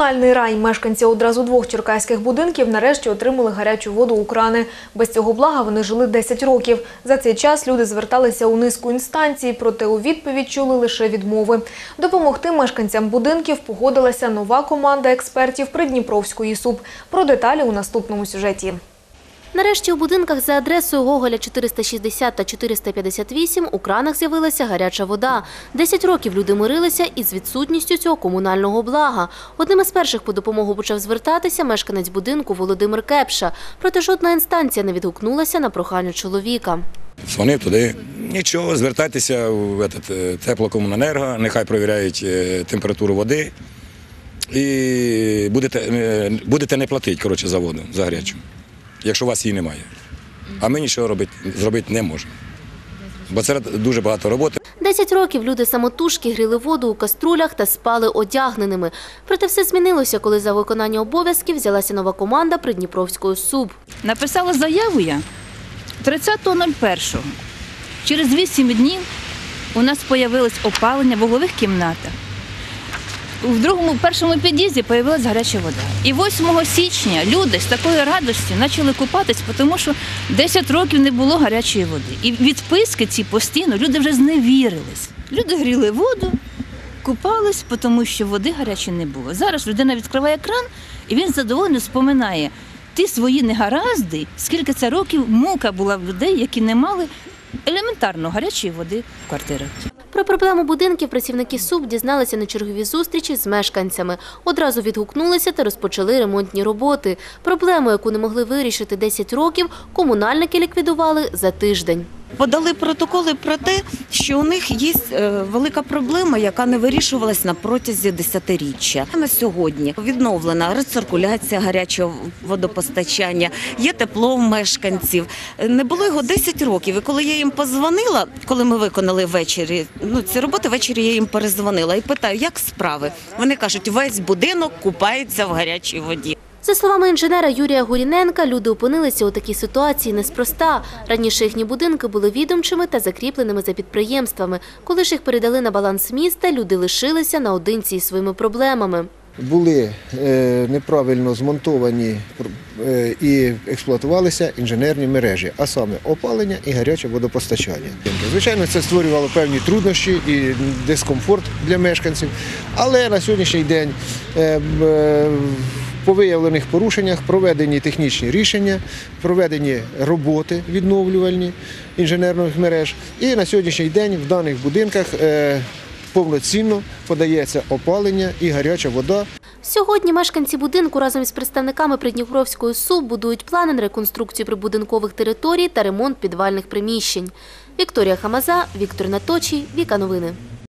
Комунальний рай мешканці одразу двох черкаських будинків нарешті отримали гарячу воду у крани. Без цього блага вони жили 10 років. За цей час люди зверталися у низку інстанцій, проте у відповідь чули лише відмови. Допомогти мешканцям будинків погодилася нова команда експертів Придніпровської СУП. Про деталі у наступному сюжеті. Нарешті у будинках за адресою Гоголя 460 та 458 у кранах з'явилася гаряча вода. Десять років люди мирилися із відсутністю цього комунального блага. Одним із перших по допомогу почав звертатися мешканець будинку Володимир Кепша. Проте жодна інстанція не відгукнулася на прохання чоловіка. Дзвонив туди. Нічого, звертайтеся в этот, е, теплокомуненерго, нехай перевіряють е, температуру води. І будете, е, будете не платити коротше, за воду, за гарячу, якщо у вас її немає. А ми нічого робити, зробити не можемо. Бо це дуже багато роботи. Десять років люди самотужки гріли воду у каструлях та спали одягненими. Проте все змінилося, коли за виконання обов'язків взялася нова команда Придніпровської СУБ. Написала заяву я 30.01. Через 8 днів у нас з'явилось опалення в углових кімнатах. В другому, першому під'їзді з'явилася гаряча вода. І 8 січня люди з такою радістю почали купатись, тому що 10 років не було гарячої води. І відписки ці постійно люди вже зневірились. Люди гріли воду, купались, тому що води гарячої не було. Зараз людина відкриває кран і він задоволено споминає ті свої негаразди, скільки це років мука була в людей, які не мали елементарно гарячої води в квартирах. Про проблему будинків працівники СУБ дізналися на черговій зустрічі з мешканцями. Одразу відгукнулися та розпочали ремонтні роботи. Проблему, яку не могли вирішити 10 років, комунальники ліквідували за тиждень. Подали протоколи про те, що у них є е, велика проблема, яка не вирішувалась на протязі десятиріччя. На сьогодні відновлена рециркуляція гарячого водопостачання, є тепло в мешканців. Е, Не було його 10 років. І коли я їм позвонила, коли ми виконали ввечері, ну ці роботи ввечері я їм перезвонила і питаю, як справи. Вони кажуть, весь будинок купається в гарячій воді. За словами інженера Юрія Гуріненка, люди опинилися у такій ситуації неспроста. Раніше їхні будинки були відомчими та закріпленими за підприємствами. Коли ж їх передали на баланс міста, люди лишилися наодинці із своїми проблемами. були е, неправильно змонтовані е, і експлуатувалися інженерні мережі, а саме опалення і гаряче водопостачання. Звичайно, це створювало певні труднощі і дискомфорт для мешканців, але на сьогоднішній день е, по виявлених порушеннях проведені технічні рішення, проведені роботи відновлювальні інженерних мереж. І на сьогоднішній день в даних будинках е, повноцінно подається опалення і гаряча вода. Сьогодні мешканці будинку разом із представниками Придніпровської СУБ будують плани на реконструкцію прибудинкових територій та ремонт підвальних приміщень. Вікторія Хамаза, Віктор Наточій, Віка Новини.